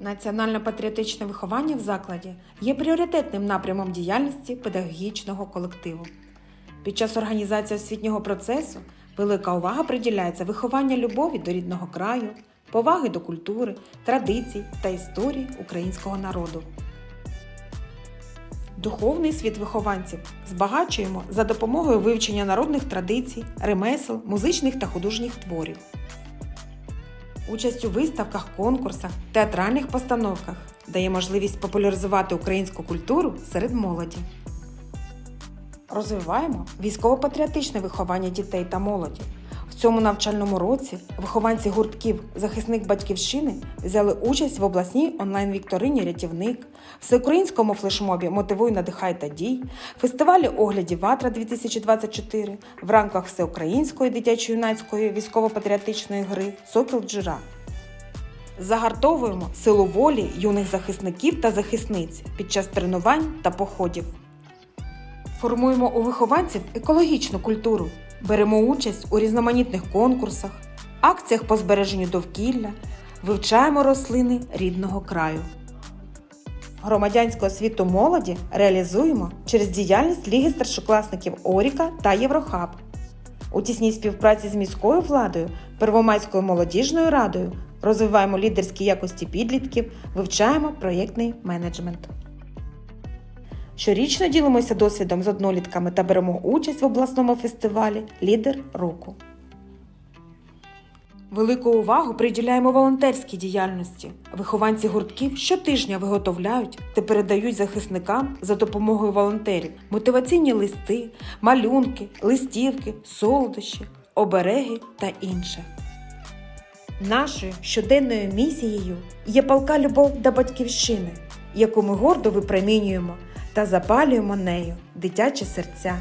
Національно-патріотичне виховання в закладі є пріоритетним напрямом діяльності педагогічного колективу. Під час організації освітнього процесу велика увага приділяється вихованню любові до рідного краю, поваги до культури, традицій та історії українського народу. Духовний світ вихованців збагачуємо за допомогою вивчення народних традицій, ремесел, музичних та художніх творів. Участь у виставках, конкурсах, театральних постановках дає можливість популяризувати українську культуру серед молоді. Розвиваємо військово-патріотичне виховання дітей та молоді. Цьому навчальному році вихованці гуртків захисник батьківщини взяли участь в обласній онлайн-вікторині Рятівник, всеукраїнському флешмобі Мотивуй, надихай та дій, фестивалі оглядів Ватра 2024 в рамках всеукраїнської дитячо-юнацької військово-патріотичної гри Сокіл Джира. Загартовуємо силу волі юних захисників та захисниць під час тренувань та походів. Формуємо у вихованців екологічну культуру, беремо участь у різноманітних конкурсах, акціях по збереженню довкілля, вивчаємо рослини рідного краю. Громадянську освіту молоді реалізуємо через діяльність Ліги старшокласників Оріка та Єврохаб. У тісній співпраці з міською владою, Первомайською молодіжною радою розвиваємо лідерські якості підлітків, вивчаємо проєктний менеджмент. Щорічно ділимося досвідом з однолітками та беремо участь в обласному фестивалі Лідер року. Велику увагу приділяємо волонтерській діяльності. Вихованці гуртків щотижня виготовляють та передають захисникам за допомогою волонтерів мотиваційні листи, малюнки, листівки, солодощі, обереги та інше. Нашою щоденною місією є палка любов до батьківщини, яку ми гордо випромінюємо та запалюємо нею дитячі серця.